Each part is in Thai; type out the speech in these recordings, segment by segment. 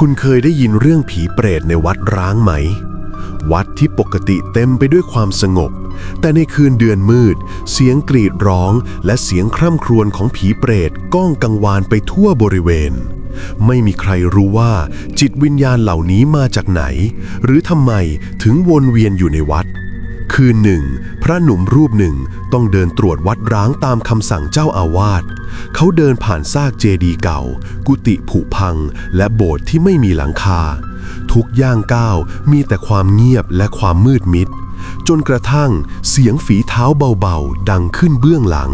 คุณเคยได้ยินเรื่องผีเปรตในวัดร้างไหม วัดที่ปกติเต็มไปด้วยความสงบ แต่ในคืนเดือนมืด เสียงกรีดร้อง และเสียงคร่ำครวญของผีเปรตก้องกังวานไปทั่วบริเวณ ไม่มีใครรู้ว่าจิตวิญญาณเหล่านี้มาจากไหน หรือทำไมถึงวนเวียนอยู่ในวัด คืนหนึ่ง พระหนุ่มรูปหนึ่งต้องเดินตรวจวัดร้างตามคำสั่งเจ้าอาวาส เขาเดินผ่านซากเจดีย์เก่า กุฏิผุพัง และโบสถ์ที่ไม่มีหลังคา ทุกย่างก้าวมีแต่ความเงียบและความมืดมิด จนกระทั่งเสียงฝีเท้าเบาๆ ดังขึ้นเบื้องหลัง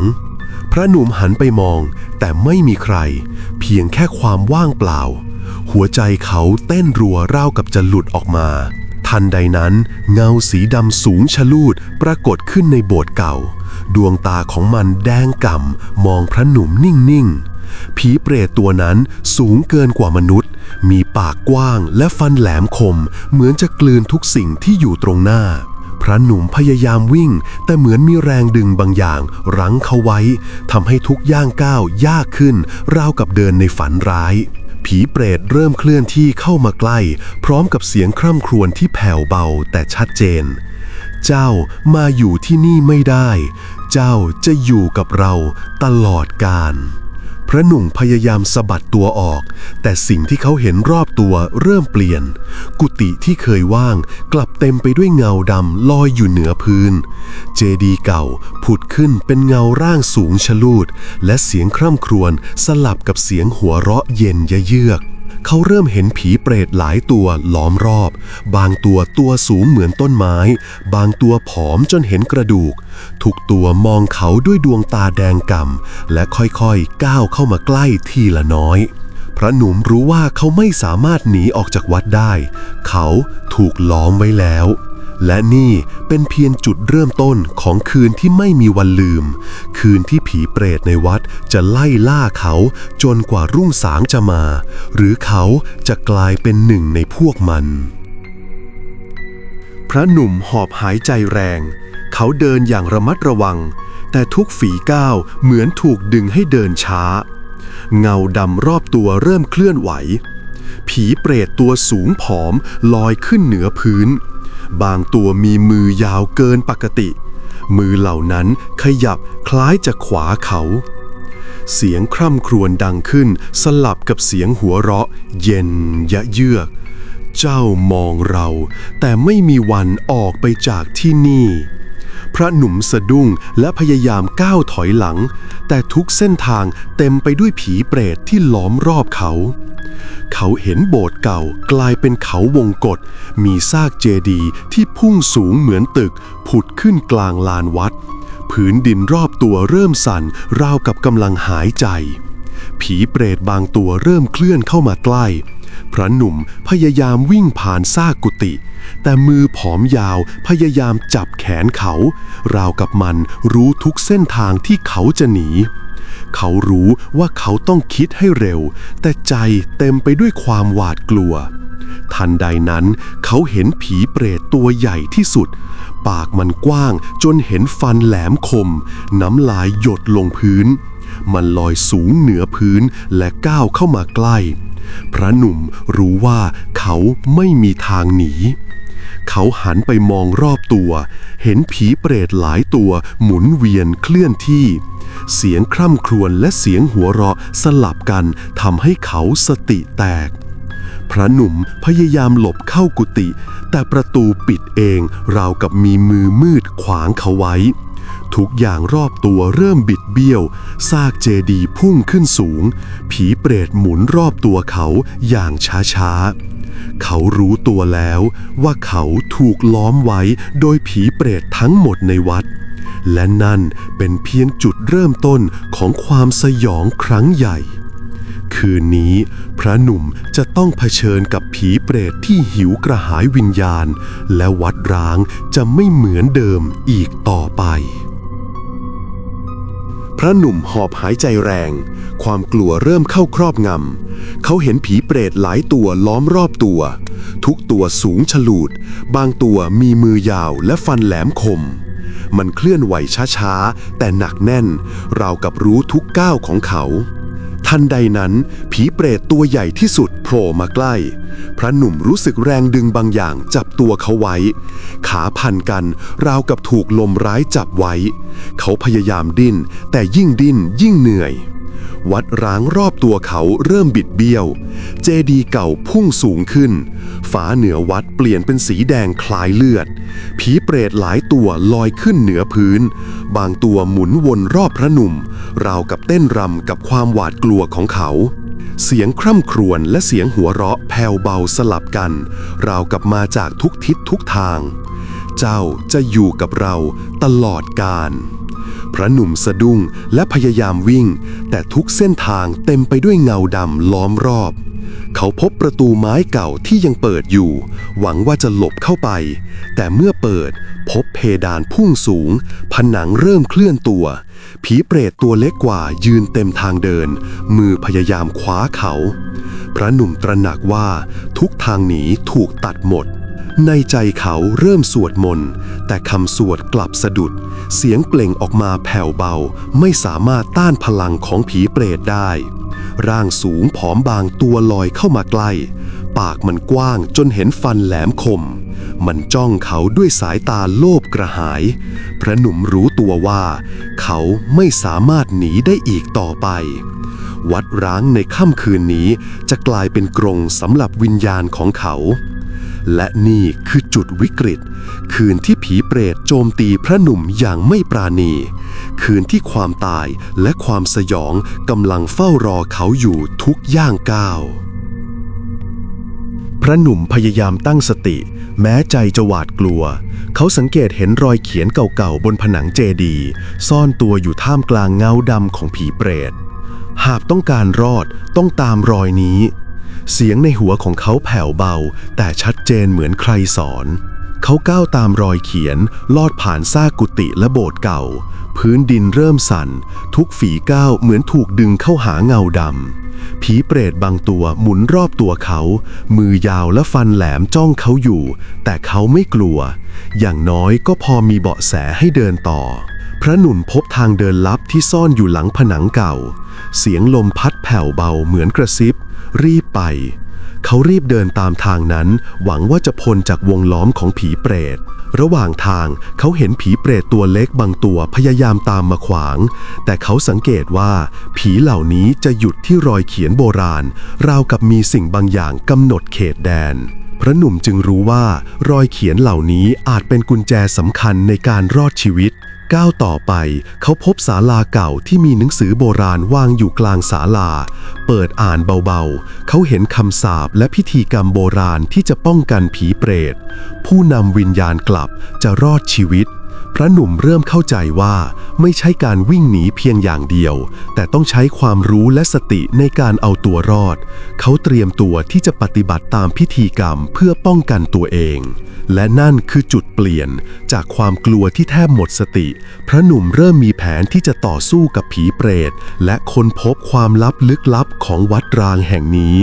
พระหนุ่มหันไปมอง แต่ไม่มีใคร เพียงแค่ความว่างเปล่า หัวใจเขาเต้นรัวราวกับจะหลุดออกมา ทันใดนั้น เงาสีดำสูงชะลูดปรากฏขึ้นในโบสถ์เก่า ดวงตาของมันแดงก่ำมองพระหนุ่มนิ่งๆ ผีเปรตตัวนั้นสูงเกินกว่ามนุษย์ มีปากกว้างและฟันแหลมคม เหมือนจะกลืนทุกสิ่งที่อยู่ตรงหน้า พระหนุ่มพยายามวิ่ง แต่เหมือนมีแรงดึงบางอย่างรั้งเขาไว้ทำให้ทุกย่างก้าวยากขึ้น ราวกับเดินในฝันร้าย ผีเปรตเริ่มเคลื่อนที่เข้ามาใกล้ พร้อมกับเสียงคร่ำครวญที่แผ่วเบาแต่ชัดเจน เจ้ามาอยู่ที่นี่ไม่ได้ เจ้าจะอยู่กับเราตลอดกาล พระหนุ่งพยายามสะบัดตัวออก แต่สิ่งที่เขาเห็นรอบตัวเริ่มเปลี่ยน กุฏิที่เคยว่างกลับเต็มไปด้วยเงาดำลอยอยู่เหนือพื้น เจดีเก่าผุดขึ้นเป็นเงาร่างสูงชะลูด และเสียงคร่ำครวญสลับกับเสียงหัวเราะเย็นยะเยือก เขาเริ่มเห็นผีเปรตหลายตัวล้อมรอบ บางตัวตัวสูงเหมือนต้นไม้ บางตัวผอมจนเห็นกระดูก ทุกตัวมองเขาด้วยดวงตาแดงก่ำและค่อยๆก้าวเข้ามาใกล้ทีละน้อย พระหนุ่มรู้ว่าเขาไม่สามารถหนีออกจากวัดได้ เขาถูกล้อมไว้แล้ว และนี่เป็นเพียงจุดเริ่มต้นของคืนที่ไม่มีวันลืม คืนที่ผีเปรตในวัดจะไล่ล่าเขาจนกว่ารุ่งสางจะมา หรือเขาจะกลายเป็นหนึ่งในพวกมัน พระหนุ่มหอบหายใจแรง เขาเดินอย่างระมัดระวัง แต่ทุกฝีก้าวเหมือนถูกดึงให้เดินช้า เงาดำรอบตัวเริ่มเคลื่อนไหว ผีเปรตตัวสูงผอมลอยขึ้นเหนือพื้น บางตัวมีมือยาวเกินปกติ มือเหล่านั้นขยับคล้ายจะขวาเขา เสียงคร่ำครวญดังขึ้นสลับกับเสียงหัวเราะ เย็นยะเยือก เจ้ามองเรา แต่ไม่มีวันออกไปจากที่นี่พระหนุ่มสะดุ้งและพยายามก้าวถอยหลัง แต่ทุกเส้นทางเต็มไปด้วยผีเปรตที่ล้อมรอบเขา เขาเห็นโบสถ์เก่ากลายเป็นเขาวงกฏมีซากเจดีย์ที่พุ่งสูงเหมือนตึก ผุดขึ้นกลางลานวัด ผืนดินรอบตัวเริ่มสั่น ราวกับกำลังหายใจ ผีเปรตบางตัวเริ่มเคลื่อนเข้ามาใกล้ พระหนุ่มพยายามวิ่งผ่านซากกุฏิแต่มือผอมยาวพยายามจับแขนเขา ราวกับมันรู้ทุกเส้นทางที่เขาจะหนี เขารู้ว่าเขาต้องคิดให้เร็ว แต่ใจเต็มไปด้วยความหวาดกลัว ทันใดนั้น เขาเห็นผีเปรตตัวใหญ่ที่สุด ปากมันกว้างจนเห็นฟันแหลมคม น้ำลายหยดลงพื้น มันลอยสูงเหนือพื้นและก้าวเข้ามาใกล้ พระหนุ่มรู้ว่าเขาไม่มีทางหนี เขาหันไปมองรอบตัว เห็นผีเปรตหลายตัวหมุนเวียนเคลื่อนที่ เสียงคร่ำครวญและเสียงหัวเราะสลับกันทำให้เขาสติแตก พระหนุ่มพยายามหลบเข้ากุฏิแต่ประตูปิดเองราวกับมีมือมืดขวางเขาไว้ ทุกอย่างรอบตัวเริ่มบิดเบี้ยว ซากเจดีพุ่งขึ้นสูง ผีเปรตหมุนรอบตัวเขาอย่างช้าๆ เขารู้ตัวแล้วว่าเขาถูกล้อมไว้โดยผีเปรตทั้งหมดในวัด และนั่นเป็นเพียงจุดเริ่มต้นของความสยองครั้งใหญ่ คืนนี้ พระหนุ่มจะต้องเผชิญกับผีเปรตที่หิวกระหายวิญญาณ และวัดร้างจะไม่เหมือนเดิมอีกต่อไป พระหนุ่มหอบหายใจแรง ความกลัวเริ่มเข้าครอบงำ เขาเห็นผีเปรตหลายตัวล้อมรอบตัว ทุกตัวสูงฉลูด บางตัวมีมือยาวและฟันแหลมคม มันเคลื่อนไหวช้าๆ แต่หนักแน่น ราวกับรู้ทุกก้าวของเขา ทันใดนั้น ผีเปรตตัวใหญ่ที่สุดโผล่มาใกล้ พระหนุ่มรู้สึกแรงดึงบางอย่างจับตัวเขาไว้ ขาพันกัน ราวกับถูกลมร้ายจับไว้ เขาพยายามดิ้นแต่ยิ่งดิ้นยิ่งเหนื่อย วัดร้างรอบตัวเขาเริ่มบิดเบี้ยว เจดีเก่าพุ่งสูงขึ้น ฝาเหนือวัดเปลี่ยนเป็นสีแดงคล้ายเลือด ผีเปรตหลายตัวลอยขึ้นเหนือพื้น บางตัวหมุนวนรอบพระหนุ่ม ราวกับเต้นรำกับความหวาดกลัวของเขา เสียงคร่ำครวญและเสียงหัวเราะแผ่วเบาสลับกัน ราวกับมาจากทุกทิศทุกทาง เจ้าจะอยู่กับเราตลอดกาล พระหนุ่มสะดุ้งและพยายามวิ่ง แต่ทุกเส้นทางเต็มไปด้วยเงาดำล้อมรอบ เขาพบประตูไม้เก่าที่ยังเปิดอยู่ หวังว่าจะหลบเข้าไป แต่เมื่อเปิดพบเพดานพุ่งสูง ผนังเริ่มเคลื่อนตัว ผีเปรตตัวเล็กกว่ายืนเต็มทางเดิน มือพยายามคว้าเขา พระหนุ่มตระหนักว่าทุกทางหนีถูกตัดหมด ในใจเขาเริ่มสวดมนต์ แต่คำสวดกลับสะดุด เสียงเปล่งออกมาแผ่วเบา ไม่สามารถต้านพลังของผีเปรตได้ ร่างสูงผอมบางตัวลอยเข้ามาใกล้ ปากมันกว้างจนเห็นฟันแหลมคม มันจ้องเขาด้วยสายตาโลภกระหาย พระหนุ่มรู้ตัวว่า เขาไม่สามารถหนีได้อีกต่อไปวัดร้างในค่ำคืนนี้จะกลายเป็นกรงสำหรับวิญญาณของเขา และนี่คือจุดวิกฤต คืนที่ผีเปรตโจมตีพระหนุ่มอย่างไม่ปราณี คืนที่ความตายและความสยองกำลังเฝ้ารอเขาอยู่ทุกย่างก้าวพระหนุ่มพยายามตั้งสติ แม้ใจจะหวาดกลัว เขาสังเกตเห็นรอยเขียนเก่าๆบนผนังเจดีย์ซ่อนตัวอยู่ท่ามกลางเงาดำของผีเปรต หากต้องการรอดต้องตามรอยนี้ เสียงในหัวของเขาแผ่วเบา แต่ชัดเจนเหมือนใครสอน เขาก้าวตามรอยเขียน ลอดผ่านซากกุฏิและโบสถ์เก่า พื้นดินเริ่มสั่น ทุกฝีก้าวเหมือนถูกดึงเข้าหาเงาดำ ผีเปรตบางตัวหมุนรอบตัวเขา มือยาวและฟันแหลมจ้องเขาอยู่ แต่เขาไม่กลัว อย่างน้อยก็พอมีเบาะแสให้เดินต่อ พระหนุ่มพบทางเดินลับที่ซ่อนอยู่หลังผนังเก่า เสียงลมพัดแผ่วเบาเหมือนกระซิบ รีบไป เขารีบเดินตามทางนั้น หวังว่าจะพ้นจากวงล้อมของผีเปรต ระหว่างทางเขาเห็นผีเปรตตัวเล็กบางตัวพยายามตามมาขวาง แต่เขาสังเกตว่า ผีเหล่านี้จะหยุดที่รอยเขียนโบราณ ราวกับมีสิ่งบางอย่างกำหนดเขตแดนพระหนุ่มจึงรู้ว่ารอยเขียนเหล่านี้อาจเป็นกุญแจสำคัญในการรอดชีวิต ก้าวต่อไป เขาพบศาลาเก่าที่มีหนังสือโบราณวางอยู่กลางศาลา เปิดอ่านเบาๆ เขาเห็นคำสาบและพิธีกรรมโบราณที่จะป้องกันผีเปรต ผู้นำวิญญาณกลับจะรอดชีวิต พระหนุ่มเริ่มเข้าใจว่าไม่ใช่การวิ่งหนีเพียงอย่างเดียว แต่ต้องใช้ความรู้และสติในการเอาตัวรอด เขาเตรียมตัวที่จะปฏิบัติตามพิธีกรรมเพื่อป้องกันตัวเอง และนั่นคือจุดเปลี่ยน จากความกลัวที่แทบหมดสติ พระหนุ่มเริ่มมีแผนที่จะต่อสู้กับผีเปรต และค้นพบความลับลึกลับของวัดรางแห่งนี้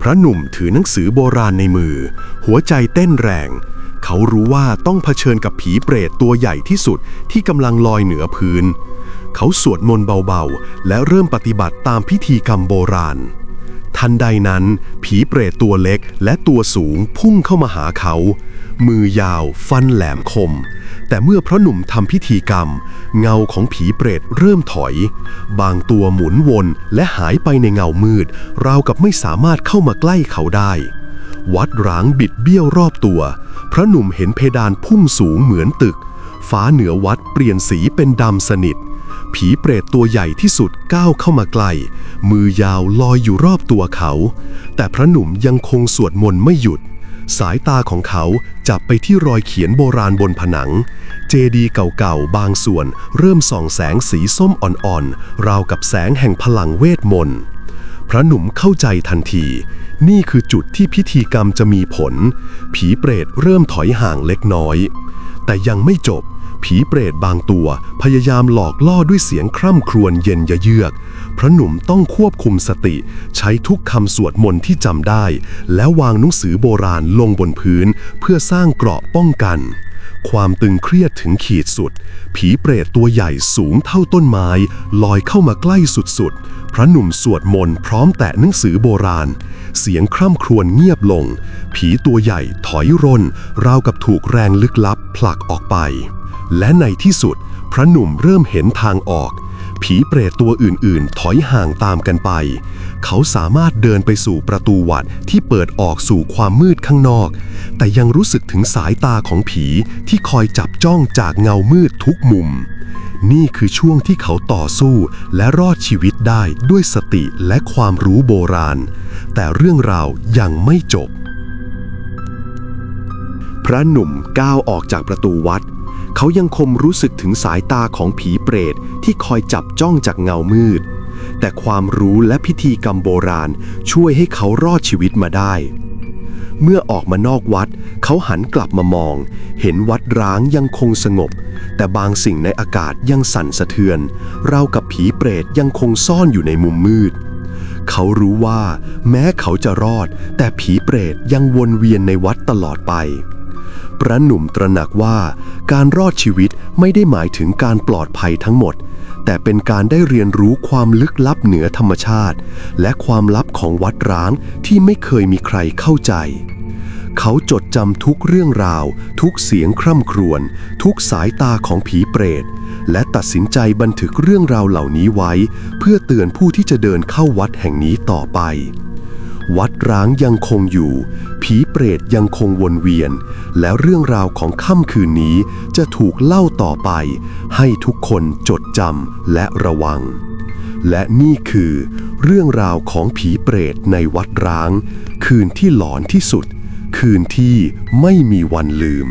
พระหนุ่มถือหนังสือโบราณในมือ หัวใจเต้นแรง เขารู้ว่าต้องเผชิญกับผีเปรตตัวใหญ่ที่สุดที่กำลังลอยเหนือพื้น เขาสวดมนต์เบาๆ และเริ่มปฏิบัติตามพิธีกรรมโบราณ ทันใดนั้น ผีเปรตตัวเล็กและตัวสูงพุ่งเข้ามาหาเขา มือยาวฟันแหลมคม แต่เมื่อพระหนุ่มทำพิธีกรรม เงาของผีเปรตเริ่มถอย บางตัวหมุนวนและหายไปในเงามืด ราวกับไม่สามารถเข้ามาใกล้เขาได้ วัดร้างบิดเบี้ยวรอบตัว พระหนุ่มเห็นเพดานพุ่งสูงเหมือนตึก ฟ้าเหนือวัดเปลี่ยนสีเป็นดำสนิท ผีเปรตตัวใหญ่ที่สุดก้าวเข้ามาใกล้ มือยาวลอยอยู่รอบตัวเขา แต่พระหนุ่มยังคงสวดมนต์ไม่หยุด สายตาของเขาจับไปที่รอยเขียนโบราณบนผนัง เจดีย์เก่าๆบางส่วนเริ่มส่องแสงสีส้มอ่อนๆ ราวกับแสงแห่งพลังเวทมนต์พระหนุ่มเข้าใจทันที นี่คือจุดที่พิธีกรรมจะมีผล ผีเปรตเริ่มถอยห่างเล็กน้อย แต่ยังไม่จบ ผีเปรตบางตัวพยายามหลอกล่อด้วยเสียงคร่ำครวญเย็นยะเยือก พระหนุ่มต้องควบคุมสติ ใช้ทุกคำสวดมนต์ที่จำได้ แล้ววางหนังสือโบราณลงบนพื้นเพื่อสร้างเกราะป้องกัน ความตึงเครียดถึงขีดสุด ผีเปรตตัวใหญ่สูงเท่าต้นไม้ ลอยเข้ามาใกล้สุดๆ พระหนุ่มสวดมนต์พร้อมแตะหนังสือโบราณ เสียงคร่ำครวญเงียบลง ผีตัวใหญ่ถอยร่น ราวกับถูกแรงลึกลับผลักออกไป และในที่สุด พระหนุ่มเริ่มเห็นทางออก ผีเปรตตัวอื่นๆ ถอยห่างตามกันไป เขาสามารถเดินไปสู่ประตูวัดที่เปิดออกสู่ความมืดข้างนอก แต่ยังรู้สึกถึงสายตาของผีที่คอยจับจ้องจากเงามืดทุกมุม นี่คือช่วงที่เขาต่อสู้และรอดชีวิตได้ด้วยสติและความรู้โบราณ แต่เรื่องราวยังไม่จบ พระหนุ่มก้าวออกจากประตูวัด เขายังคงรู้สึกถึงสายตาของผีเปรตที่คอยจับจ้องจากเงามืด แต่ความรู้และพิธีกรรมโบราณช่วยให้เขารอดชีวิตมาได้ เมื่อออกมานอกวัด เขาหันกลับมามอง เห็นวัดร้างยังคงสงบ แต่บางสิ่งในอากาศยังสั่นสะเทือนราวกับผีเปรตยังคงซ่อนอยู่ในมุมมืดเขารู้ว่า แม้เขาจะรอด แต่ผีเปรตยังวนเวียนในวัดตลอดไป พระหนุ่มตระหนักว่าการรอดชีวิตไม่ได้หมายถึงการปลอดภัยทั้งหมด แต่เป็นการได้เรียนรู้ความลึกลับเหนือธรรมชาติ และความลับของวัดร้างที่ไม่เคยมีใครเข้าใจ เขาจดจำทุกเรื่องราว ทุกเสียงคร่ำครวญทุกสายตาของผีเปรต และตัดสินใจบันทึกเรื่องราวเหล่านี้ไว้ เพื่อเตือนผู้ที่จะเดินเข้าวัดแห่งนี้ต่อไป วัดร้างยังคงอยู่ ผีเปรตยังคงวนเวียน และเรื่องราวของค่ำคืนนี้จะถูกเล่าต่อไป ให้ทุกคนจดจำและระวัง และนี่คือ เรื่องราวของผีเปรตในวัดร้าง คืนที่หลอนที่สุด คืนที่ไม่มีวันลืม